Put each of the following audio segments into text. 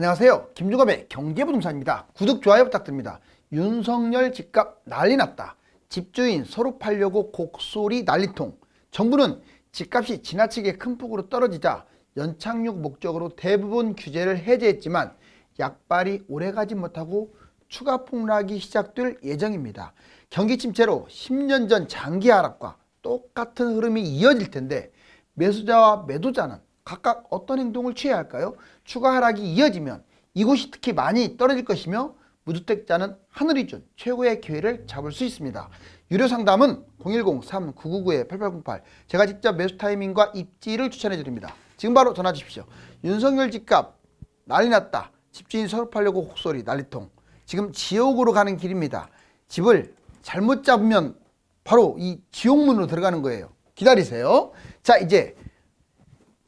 안녕하세요. 김종업의 경제부동산입니다. 구독, 좋아요 부탁드립니다. 윤석열 집값 난리 났다. 집주인 서로 팔려고 곡소리 난리통. 정부는 집값이 지나치게 큰 폭으로 떨어지자 연착륙 목적으로 대부분 규제를 해제했지만 약발이 오래가지 못하고 추가 폭락이 시작될 예정입니다. 경기 침체로 10년 전 장기 하락과 똑같은 흐름이 이어질 텐데 매수자와 매도자는 각각 어떤 행동을 취해야 할까요? 추가 하락이 이어지면 이곳이 특히 많이 떨어질 것이며 무주택자는 하늘이 준 최고의 기회를 잡을 수 있습니다. 유료 상담은 010-3999-8808 제가 직접 매수 타이밍과 입지를 추천해 드립니다. 지금 바로 전화 주십시오. 윤석열 집값 난리 났다. 집주인 서로 팔려고 혹소리 난리통. 지금 지옥으로 가는 길입니다. 집을 잘못 잡으면 바로 이 지옥문으로 들어가는 거예요. 기다리세요. 자, 이제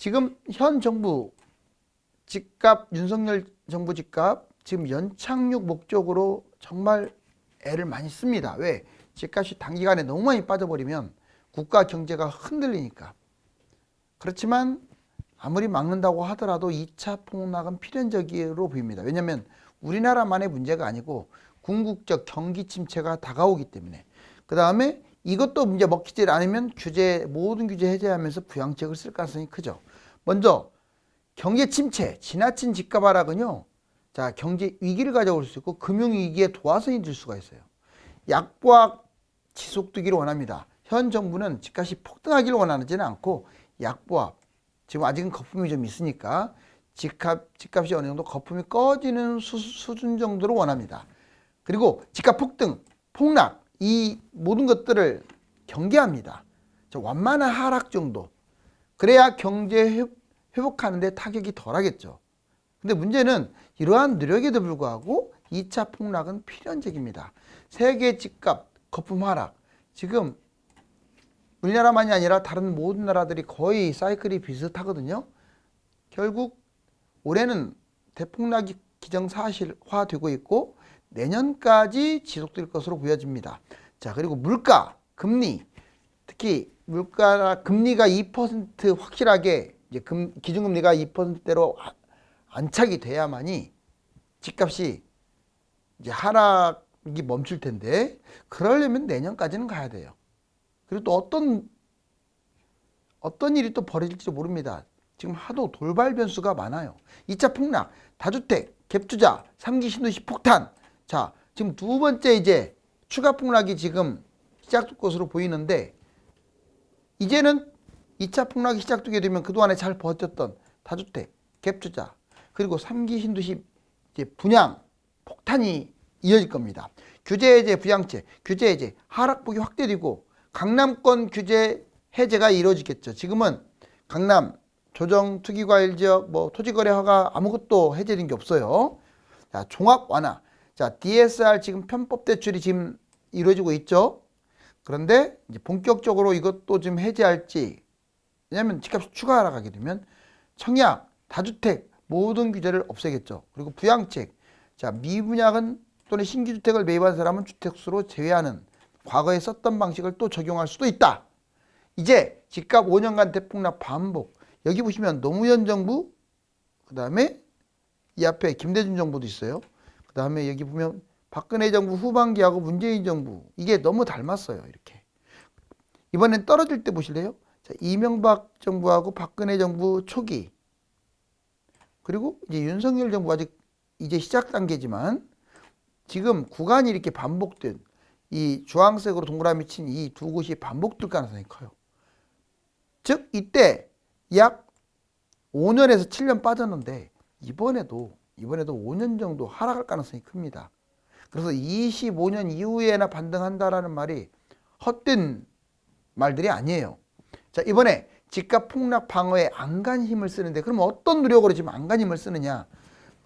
지금 현 정부 집값 윤석열 정부 집값 지금 연착륙 목적으로 정말 애를 많이 씁니다. 왜? 집값이 단기간에 너무 많이 빠져버리면 국가 경제가 흔들리니까. 그렇지만 아무리 막는다고 하더라도 2차 폭락은 필연적으로 보입니다. 왜냐하면 우리나라만의 문제가 아니고 궁극적 경기 침체가 다가오기 때문에 그 다음에 이것도 이제 먹히질 않으면 규제 모든 규제 해제하면서 부양책을 쓸 가능성이 크죠. 먼저 경제 침체, 지나친 집값 하락은요. 자 경제 위기를 가져올 수 있고 금융 위기에 도화선이 될 수가 있어요. 약보합 지속되기를 원합니다. 현 정부는 집값이 폭등하기를 원하지는 않고 약보합 지금 아직은 거품이 좀 있으니까 집값 집값이 어느 정도 거품이 꺼지는 수, 수준 정도로 원합니다. 그리고 집값 폭등, 폭락 이 모든 것들을 경계합니다. 저 완만한 하락 정도. 그래야 경제 회- 회복하는데 타격이 덜하겠죠. 근데 문제는 이러한 노력에도 불구하고 2차 폭락은 필연적입니다. 세계 집값 거품 하락. 지금 우리나라만이 아니라 다른 모든 나라들이 거의 사이클이 비슷하거든요. 결국 올해는 대폭락이 기정사실화되고 있고 내년까지 지속될 것으로 보여집니다. 자, 그리고 물가, 금리, 특히 물가나 금리가 2% 확실하게 이제 금, 기준금리가 2%대로 안착이 돼야만이 집값이 이제 하락이 멈출 텐데 그러려면 내년까지는 가야 돼요. 그리고 또 어떤 어떤 일이 또 벌어질지 모릅니다. 지금 하도 돌발 변수가 많아요. 2차 폭락, 다주택, 갭투자, 3기 신도시 폭탄. 자, 지금 두 번째 이제 추가 폭락이 지금 시작될 것으로 보이는데 이제는 2차 폭락이 시작되게 되면 그동안에 잘 버텼던 다주택, 갭투자, 그리고 3기 신도시 이제 분양, 폭탄이 이어질 겁니다. 규제 해제, 부양책, 규제 해제, 하락폭이 확대되고 강남권 규제 해제가 이루어지겠죠. 지금은 강남 조정 투기과일 지역 뭐 토지거래 허가 아무것도 해제된 게 없어요. 자, 종합 완화. 자, DSR 지금 편법 대출이 지금 이루어지고 있죠. 그런데 이제 본격적으로 이것도 좀 해제할지 왜냐하면 집값이 추가 하락하게 되면 청약, 다주택 모든 규제를 없애겠죠. 그리고 부양책. 자, 미분양은 또는 신규 주택을 매입한 사람은 주택수로 제외하는 과거에 썼던 방식을 또 적용할 수도 있다. 이제 집값 5년간 대폭락 반복. 여기 보시면 노무현 정부, 그 다음에 이 앞에 김대중 정부도 있어요. 그 다음에 여기 보면 박근혜 정부 후반기하고 문재인 정부 이게 너무 닮았어요. 이렇게. 이번엔 떨어질 때 보실래요? 자, 이명박 정부하고 박근혜 정부 초기 그리고 이제 윤석열 정부 아직 이제 시작 단계지만 지금 구간이 이렇게 반복된 이 주황색으로 동그라미 친 이 두 곳이 반복될 가능성이 커요. 즉 이때 약 5년에서 7년 빠졌는데 이번에도 이번에도 5년 정도 하락할 가능성이 큽니다. 그래서 25년 이후에나 반등한다라는 말이 헛된 말들이 아니에요. 자 이번에 집값 폭락 방어에 안간 힘을 쓰는데 그럼 어떤 노력으로 지금 안간 힘을 쓰느냐?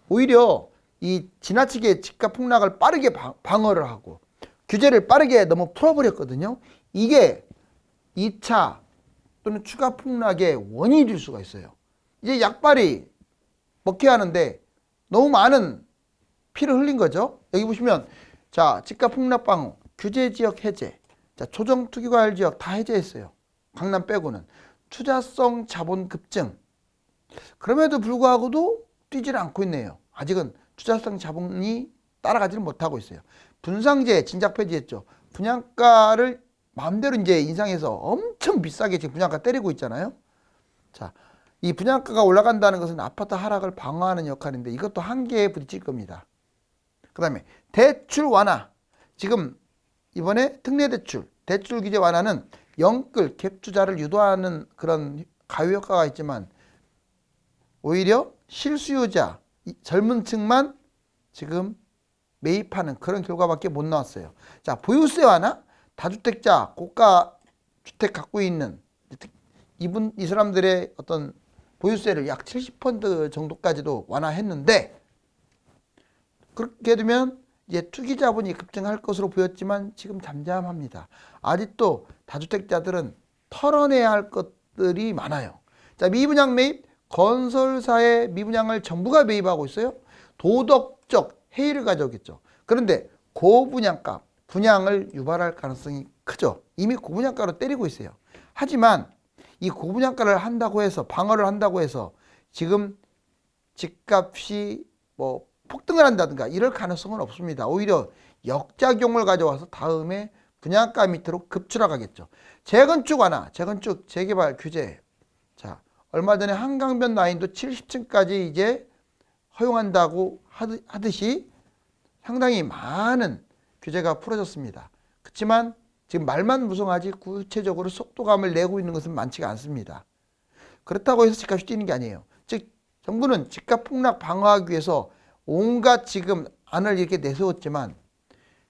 오히려 이 지나치게 집값 폭락을 빠르게 방- 방어를 하고 규제를 빠르게 너무 풀어버렸거든요. 이게 2차 또는 추가 폭락의 원인이 될 수가 있어요. 이제 약발이 먹혀야 하는데 너무 많은 피를 흘린 거죠. 여기 보시면 자 집값 폭락 방어, 규제 지역 해제, 자 조정 투기 과열 지역 다 해제했어요. 강남 빼고는 투자성 자본 급증. 그럼에도 불구하고도 뛰질 않고 있네요. 아직은 투자성 자본이 따라가지는 못하고 있어요. 분상제 진작 폐지했죠. 분양가를 마음대로 이제 인상해서 엄청 비싸게 지금 분양가 때리고 있잖아요. 자, 이 분양가가 올라간다는 것은 아파트 하락을 방어하는 역할인데 이것도 한계에 부딪힐 겁니다. 그 다음에 대출 완화. 지금 이번에 특례 대출, 대출 규제 완화는 영끌 갭 투자를 유도하는 그런 가유 효과가 있지만 오히려 실수요자, 이 젊은 층만 지금 매입하는 그런 결과밖에 못 나왔어요. 자, 보유세 완화, 다주택자, 고가 주택 갖고 있는 이분 이 사람들의 어떤 보유세를 약 70% 정도까지도 완화했는데 그렇게 되면 이제 투기 자본이 급증할 것으로 보였지만 지금 잠잠합니다. 아직도 다주택자들은 털어내야 할 것들이 많아요. 자, 미분양 매입 건설사의 미분양을 정부가 매입하고 있어요. 도덕적 해이를 가져오겠죠. 그런데 고분양가 분양을 유발할 가능성이 크죠. 이미 고분양가로 때리고 있어요. 하지만 이 고분양가를 한다고 해서 방어를 한다고 해서 지금 집값이 뭐 폭등을 한다든가 이럴 가능성은 없습니다. 오히려 역작용을 가져와서 다음에 분양가 밑으로 급추락하겠죠. 재건축 완화, 재건축 재개발 규제. 자, 얼마 전에 한강변 라인도 70층까지 이제 허용한다고 하듯이 상당히 많은 규제가 풀어졌습니다. 그렇지만 지금 말만 무성하지 구체적으로 속도감을 내고 있는 것은 많지가 않습니다. 그렇다고 해서 집값이 뛰는 게 아니에요. 즉 정부는 집값 폭락 방어하기 위해서 온갖 지금 안을 이렇게 내세웠지만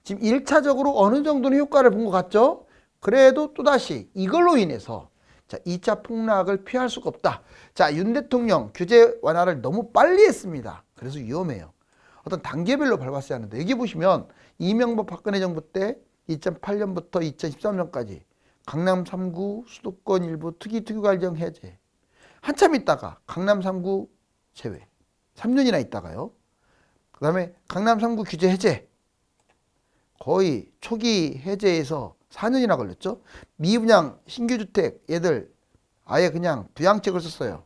지금 1차적으로 어느 정도는 효과를 본 것 같죠? 그래도 또다시 이걸로 인해서 자, 2차 폭락을 피할 수가 없다. 자, 윤 대통령 규제 완화를 너무 빨리 했습니다. 그래서 위험해요. 어떤 단계별로 밟았어야 하는데 여기 보시면 이명박 박근혜 정부 때 2008년부터 2013년까지 강남 3구 수도권 일부 특이 특유 관정 해제 한참 있다가 강남 3구 제외 3년이나 있다가요. 그 다음에 강남 3구 규제 해제 거의 초기 해제에서 4년이나 걸렸죠. 미분양 신규주택 얘들 아예 그냥 부양책을 썼어요.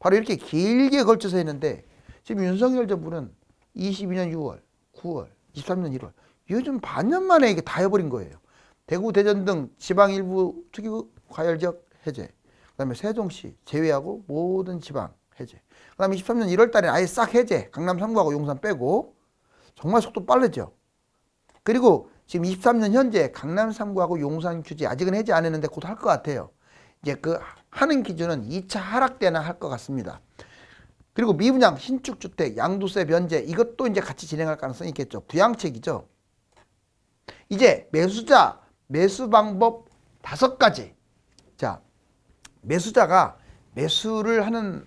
바로 이렇게 길게 걸쳐서 했는데 지금 윤석열 정부는 22년 6월, 9월, 23년 1월 요즘 반년 만에 이게 다 해버린 거예요. 대구, 대전 등 지방 일부 특이 과열 지역 해제. 그 다음에 세종시 제외하고 모든 지방 해제. 그 다음에 23년 1월 달에 아예 싹 해제. 강남 3구하고 용산 빼고 정말 속도 빠르죠. 그리고 지금 23년 현재 강남 3구하고 용산 규제 아직은 해제 안 했는데 곧 할 것 같아요. 이제 그 하는 기준은 2차 하락 때나 할 것 같습니다. 그리고 미분양, 신축 주택, 양도세 면제 이것도 이제 같이 진행할 가능성이 있겠죠. 부양책이죠. 이제 매수자 매수 방법 다섯 가지. 자, 매수자가 매수를 하는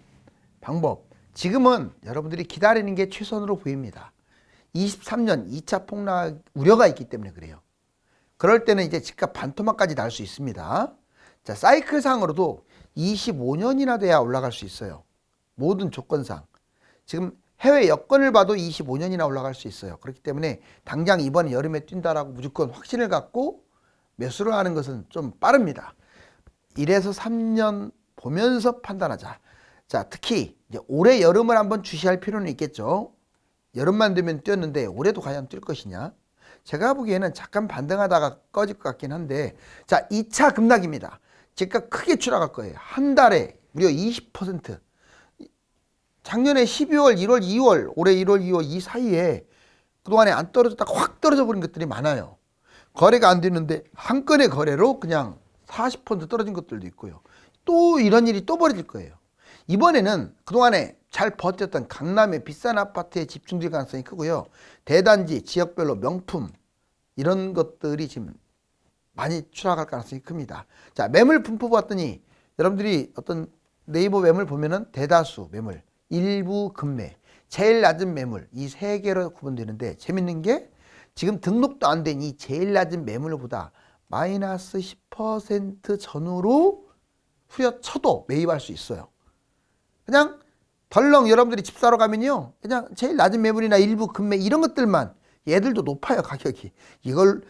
방법. 지금은 여러분들이 기다리는 게 최선으로 보입니다. 23년 2차 폭락 우려가 있기 때문에 그래요. 그럴 때는 이제 집값 반토막까지 날 수 있습니다. 자, 사이클상으로도 25년이나 돼야 올라갈 수 있어요. 모든 조건상. 지금 해외 여건을 봐도 25년이나 올라갈 수 있어요. 그렇기 때문에 당장 이번 여름에 뛴다라고 무조건 확신을 갖고 매수를 하는 것은 좀 빠릅니다. 1에서 3년 보면서 판단하자. 자, 특히 올해 여름을 한번 주시할 필요는 있겠죠. 여름만 되면 뛰었는데 올해도 과연 뛸 것이냐? 제가 보기에는 잠깐 반등하다가 꺼질 것 같긴 한데 자, 2차 급락입니다. 집값 크게 추락할 거예요. 한 달에 무려 20% 작년에 12월, 1월, 2월, 올해 1월, 2월 이 사이에 그동안에 안 떨어졌다가 확 떨어져 버린 것들이 많아요. 거래가 안 되는데 한 건의 거래로 그냥 40% 떨어진 것들도 있고요. 또 이런 일이 또 벌어질 거예요. 이번에는 그동안에 잘 버텼던 강남의 비싼 아파트에 집중될 가능성이 크고요. 대단지, 지역별로 명품 이런 것들이 지금 많이 추락할 가능성이 큽니다. 자, 매물 분포 봤더니 여러분들이 어떤 네이버 매물 보면은 대다수 매물 일부 급매, 제일 낮은 매물 이 세 개로 구분되는데 재밌는 게 지금 등록도 안 된 이 제일 낮은 매물보다 마이너스 10% 전후로 후려쳐도 매입할 수 있어요. 그냥 덜렁 여러분들이 집 사러 가면요. 그냥 제일 낮은 매물이나 일부 급매 이런 것들만 얘들도 높아요 가격이. 이걸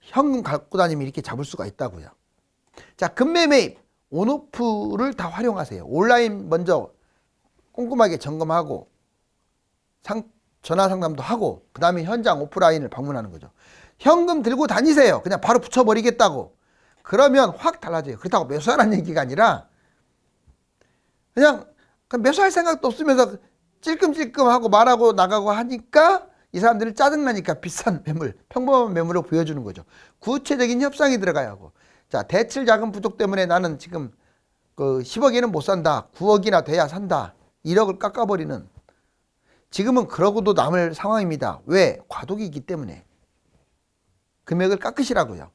현금 갖고 다니면 이렇게 잡을 수가 있다고요. 자 급매 매입 온오프를 다 활용하세요. 온라인 먼저 꼼꼼하게 점검하고 상, 전화 상담도 하고 그 다음에 현장 오프라인을 방문하는 거죠. 현금 들고 다니세요. 그냥 바로 붙여버리겠다고. 그러면 확 달라져요. 그렇다고 매수하라는 얘기가 아니라 그냥 매수할 생각도 없으면서 찔끔찔끔하고 말하고 나가고 하니까 이 사람들은 짜증나니까 비싼 매물, 평범한 매물을 보여주는 거죠. 구체적인 협상이 들어가야 하고. 자, 대출 자금 부족 때문에 나는 지금 그 10억에는 못 산다. 9억이나 돼야 산다. 1억을 깎아버리는. 지금은 그러고도 남을 상황입니다. 왜? 과도기이기 때문에. 금액을 깎으시라고요.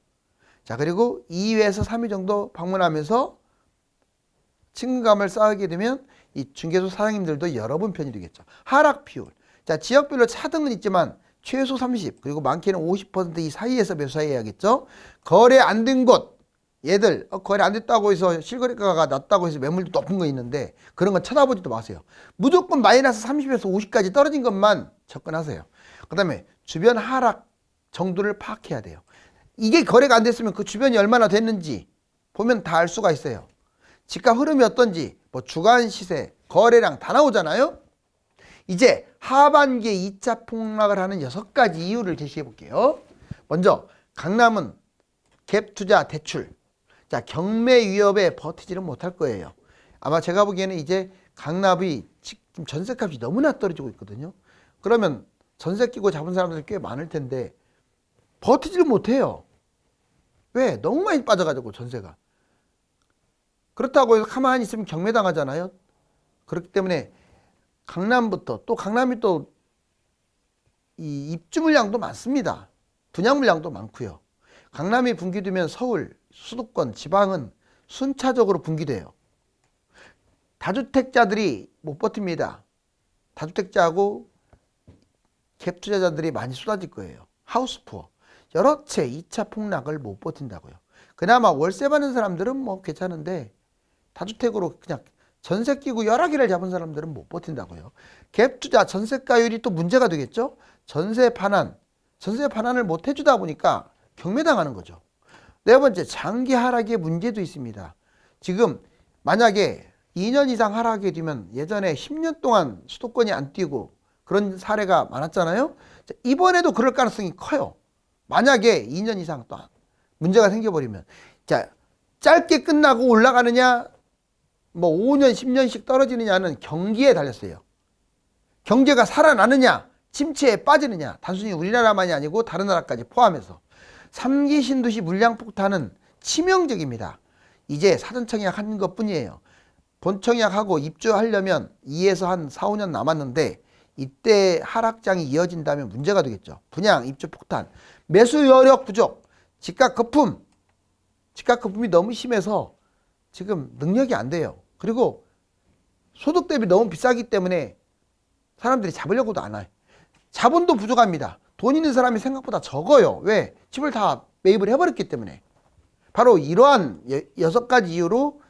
자, 그리고 2회에서 3회 정도 방문하면서 친근감을 쌓게 되면 이 중개소 사장님들도 여러분 편이 되겠죠. 하락 비율. 자, 지역별로 차등은 있지만 최소 30 그리고 많게는 50%이 사이에서 매수해야겠죠. 거래 안 된 곳. 얘들 어, 거래 안 됐다고 해서 실거래가가 낮다고 해서 매물도 높은 거 있는데 그런 건 쳐다보지도 마세요. 무조건 마이너스 30에서 50까지 떨어진 것만 접근하세요. 그다음에 주변 하락 정도를 파악해야 돼요. 이게 거래가 안 됐으면 그 주변이 얼마나 됐는지 보면 다 알 수가 있어요. 집값 흐름이 어떤지 뭐 주간 시세, 거래량 다 나오잖아요. 이제 하반기에 2차 폭락을 하는 여섯 가지 이유를 제시해 볼게요. 먼저 강남은 갭 투자 대출. 자, 경매 위협에 버티지를 못할 거예요. 아마 제가 보기에는 이제 강남이 지금 전세값이 너무나 떨어지고 있거든요. 그러면 전세 끼고 잡은 사람들이 꽤 많을 텐데 버티지를 못해요. 왜? 너무 많이 빠져가지고 전세가. 그렇다고 해서 가만히 있으면 경매당하잖아요. 그렇기 때문에 강남부터 또 강남이 또 이 입주 물량도 많습니다. 분양 물량도 많고요. 강남이 분기되면 서울, 수도권, 지방은 순차적으로 분기돼요. 다주택자들이 못 버팁니다. 다주택자하고 갭 투자자들이 많이 쏟아질 거예요. 하우스푸어. 여러 채 2차 폭락을 못 버틴다고요. 그나마 월세 받는 사람들은 뭐 괜찮은데 다주택으로 그냥 전세 끼고 여러 개를 잡은 사람들은 못 버틴다고요. 갭 투자 전세가율이 또 문제가 되겠죠. 전세 반환, 전세 반환을 못 해주다 보니까 경매당하는 거죠. 네 번째 장기 하락의 문제도 있습니다. 지금 만약에 2년 이상 하락하게 되면 예전에 10년 동안 수도권이 안 뛰고 그런 사례가 많았잖아요. 자, 이번에도 그럴 가능성이 커요. 만약에 2년 이상 또 문제가 생겨버리면 자 짧게 끝나고 올라가느냐 뭐 5년 10년씩 떨어지느냐는 경기에 달렸어요. 경제가 살아나느냐 침체에 빠지느냐 단순히 우리나라만이 아니고 다른 나라까지 포함해서 3기 신도시 물량 폭탄은 치명적입니다. 이제 사전 청약 한 것 뿐이에요. 본 청약하고 입주하려면 2에서 한 4, 5년 남았는데 이때 하락장이 이어진다면 문제가 되겠죠. 분양, 입주 폭탄, 매수 여력 부족, 집값 거품, 집값 거품이 너무 심해서 지금 능력이 안 돼요. 그리고 소득 대비 너무 비싸기 때문에 사람들이 잡으려고도 안 와요. 자본도 부족합니다. 돈 있는 사람이 생각보다 적어요. 왜? 집을 다 매입을 해버렸기 때문에. 바로 이러한 여- 여섯 가지 이유로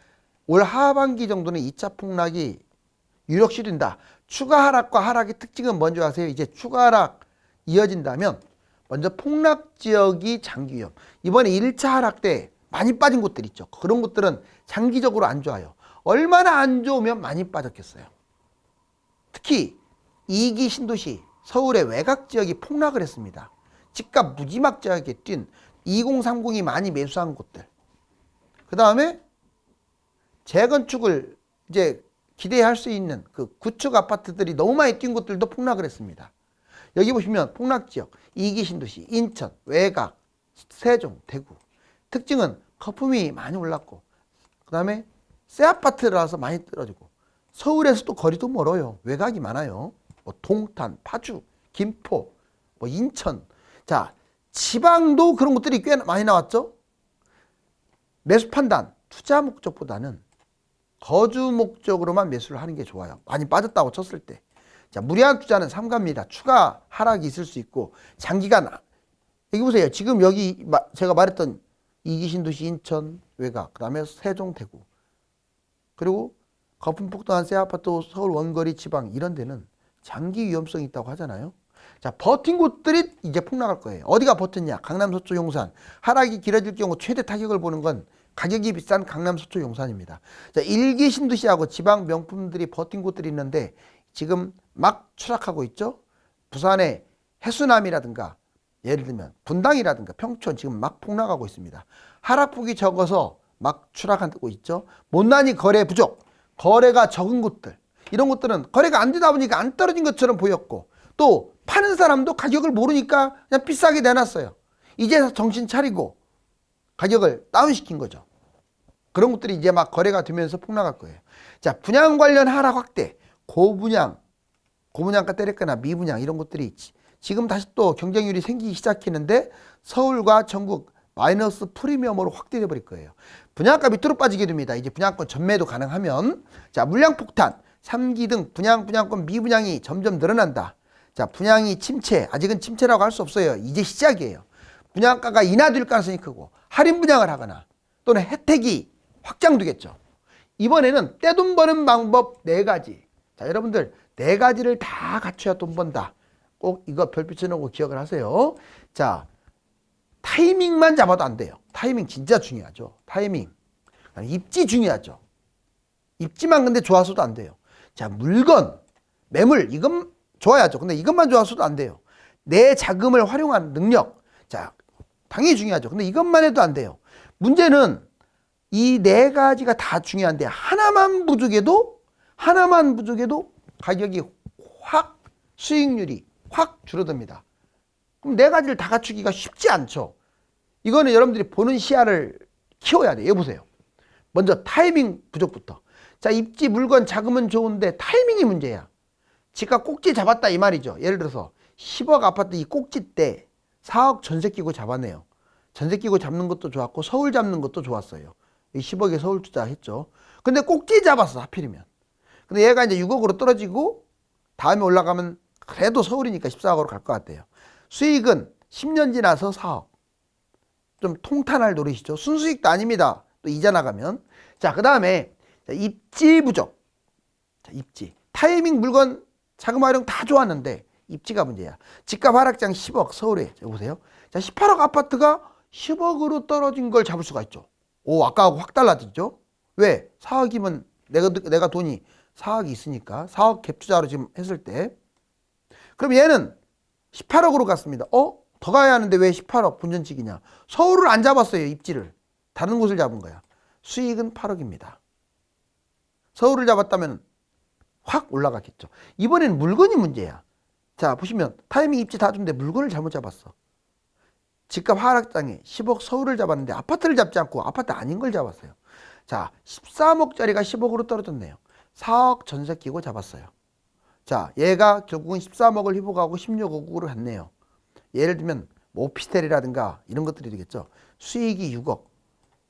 올 하반기 정도는 2차 폭락이 유력시된다. 추가 하락과 하락의 특징은 뭔지 아세요? 이제 추가 하락 이어진다면 먼저 폭락 지역이 장기 위험. 이번에 1차 하락 때 많이 빠진 곳들 있죠. 그런 곳들은 장기적으로 안 좋아요. 얼마나 안 좋으면 많이 빠졌겠어요. 특히 2기 신도시 서울의 외곽 지역이 폭락을 했습니다. 집값 무지막지하게 뛴 2030이 많이 매수한 곳들. 그 다음에 재건축을 이제 기대할 수 있는 그 구축 아파트들이 너무 많이 뛴 곳들도 폭락을 했습니다. 여기 보시면 폭락 지역, 이기 신도시, 인천, 외곽, 세종, 대구. 특징은 거품이 많이 올랐고, 그 다음에 새 아파트라서 많이 떨어지고, 서울에서 또 거리도 멀어요. 외곽이 많아요. 뭐 동탄, 파주, 김포, 뭐 인천. 자, 지방도 그런 것들이 꽤 많이 나왔죠. 매수 판단, 투자 목적보다는 거주 목적으로만 매수를 하는 게 좋아요. 많이 빠졌다고 쳤을 때. 자, 무리한 투자는 삼가입니다. 추가 하락이 있을 수 있고 장기간 여기 보세요. 지금 여기 마- 제가 말했던 이기신도시 인천 외곽, 그다음에 세종 대구. 그리고 거품 폭등한 새 아파트 서울 원거리 지방 이런 데는 장기 위험성이 있다고 하잖아요. 자, 버틴 곳들이 이제 폭락할 거예요. 어디가 버텼냐? 강남 서초 용산. 하락이 길어질 경우 최대 타격을 보는 건 가격이 비싼 강남 서초 용산입니다. 자, 일기 신도시하고 지방 명품들이 버틴 곳들이 있는데 지금 막 추락하고 있죠. 부산의 해수남이라든가 예를 들면 분당이라든가 평촌 지금 막 폭락하고 있습니다. 하락폭이 적어서 막 추락하고 있죠. 못난이 거래 부족, 거래가 적은 곳들 이런 것들은 거래가 안 되다 보니까 안 떨어진 것처럼 보였고 또 파는 사람도 가격을 모르니까 그냥 비싸게 내놨어요. 이제서 정신 차리고 가격을 다운시킨 거죠. 그런 것들이 이제 막 거래가 되면서 폭락할 거예요. 자, 분양 관련 하락 확대, 고분양, 고분양가 때렸거나 미분양 이런 것들이 있지. 지금 다시 또 경쟁률이 생기기 시작했는데 서울과 전국 마이너스 프리미엄으로 확대돼 버릴 거예요. 분양가 밑으로 빠지게 됩니다. 이제 분양권 전매도 가능하면 자, 물량 폭탄, 3기 등 분양 분양권 미분양이 점점 늘어난다. 자, 분양이 침체, 아직은 침체라고 할 수 없어요. 이제 시작이에요. 분양가가 인하될 가능성이 크고 할인 분양을 하거나 또는 혜택이 확장되겠죠. 이번에는 떼돈 버는 방법 네 가지. 자, 여러분들 네 가지를 다 갖춰야 돈 번다. 꼭 이거 별빛 해놓고 기억을 하세요. 자, 타이밍만 잡아도 안 돼요. 타이밍 진짜 중요하죠. 타이밍. 입지 중요하죠. 입지만 근데 좋아서도 안 돼요. 자, 물건, 매물, 이건 좋아야죠. 근데 이것만 좋아서도 안 돼요. 내 자금을 활용하는 능력. 자, 당연히 중요하죠. 근데 이것만 해도 안 돼요. 문제는 이 네 가지가 다 중요한데 하나만 부족해도 하나만 부족해도 가격이 확 수익률이 확 줄어듭니다. 그럼 네 가지를 다 갖추기가 쉽지 않죠. 이거는 여러분들이 보는 시야를 키워야 돼요. 보세요. 먼저 타이밍 부족부터. 자, 입지 물건 자금은 좋은데 타이밍이 문제야. 집값 꼭지 잡았다 이 말이죠. 예를 들어서 10억 아파트 이 꼭지 때 4억 전세 끼고 잡았네요. 전세 끼고 잡는 것도 좋았고 서울 잡는 것도 좋았어요. 이 10억에 서울 투자했죠. 근데 꼭지 잡았어 하필이면. 근데 얘가 이제 6억으로 떨어지고 다음에 올라가면 그래도 서울이니까 14억으로 갈 것 같아요. 수익은 10년 지나서 4억. 좀 통탄할 노릇이죠. 순수익도 아닙니다. 또 이자 나가면. 자, 그 다음에 입지 부족. 자, 입지. 타이밍 물건 자금 활용 다 좋았는데 입지가 문제야. 집값 하락장 10억 서울에 자, 보세요. 자 18억 아파트가 10억으로 떨어진 걸 잡을 수가 있죠. 오 아까하고 확 달라지죠. 왜? 4억이면 내가 내가 돈이 4억이 있으니까 4억 갭 투자로 지금 했을 때 그럼 얘는 18억으로 갔습니다. 어? 더 가야 하는데 왜 18억 분전치기냐? 서울을 안 잡았어요 입지를 다른 곳을 잡은 거야. 수익은 8억입니다. 서울을 잡았다면 확 올라갔겠죠. 이번엔 물건이 문제야. 자, 보시면 타이밍 입지 다 준데 물건을 잘못 잡았어. 집값 하락장에 10억 서울을 잡았는데 아파트를 잡지 않고 아파트 아닌 걸 잡았어요. 자, 13억짜리가 10억으로 떨어졌네요. 4억 전세 끼고 잡았어요. 자, 얘가 결국은 13억을 회복하고 16억으로 갔네요. 예를 들면 뭐 오피스텔이라든가 이런 것들이 되겠죠. 수익이 6억.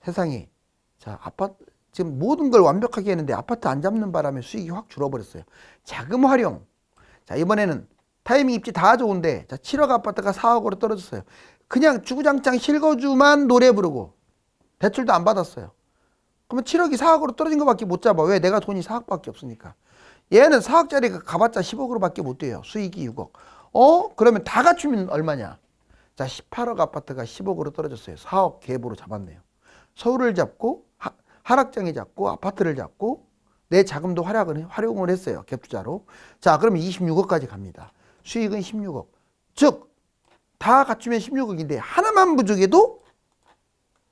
세상에. 자, 아파트 지금 모든 걸 완벽하게 했는데 아파트 안 잡는 바람에 수익이 확 줄어버렸어요. 자금 활용. 자, 이번에는 타이밍 입지 다 좋은데 자, 7억 아파트가 4억으로 떨어졌어요. 그냥 주구장창 실거주만 노래 부르고 대출도 안 받았어요. 그러면 7억이 4억으로 떨어진 것밖에 못 잡아. 왜? 내가 돈이 4억밖에 없으니까. 얘는 4억짜리가 가봤자 10억으로밖에 못 돼요. 수익이 6억. 어? 그러면 다 갖추면 얼마냐? 자, 18억 아파트가 10억으로 떨어졌어요. 4억 갭으로 잡았네요. 서울을 잡고 하, 하락장에 잡고 아파트를 잡고 내 자금도 활약을 활용을 했어요. 갭 투자로. 자, 그러면 26억까지 갑니다. 수익은 16억. 즉, 다 갖추면 16억인데 하나만 부족해도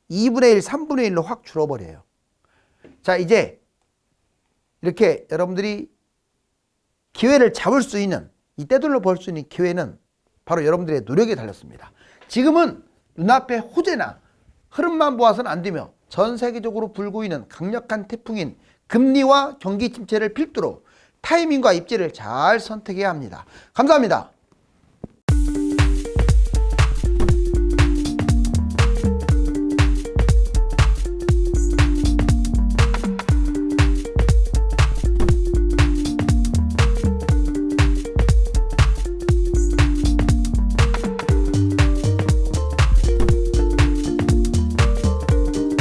2분의 1, 3분의 1로 확 줄어버려요. 자, 이제 이렇게 여러분들이 기회를 잡을 수 있는 이 떼돌려 벌수 있는 기회는 바로 여러분들의 노력에 달렸습니다. 지금은 눈앞에 호재나 흐름만 보아서는 안 되며 전 세계적으로 불고 있는 강력한 태풍인 금리와 경기 침체를 필두로 타이밍과 입지를 잘 선택해야 합니다. 감사합니다.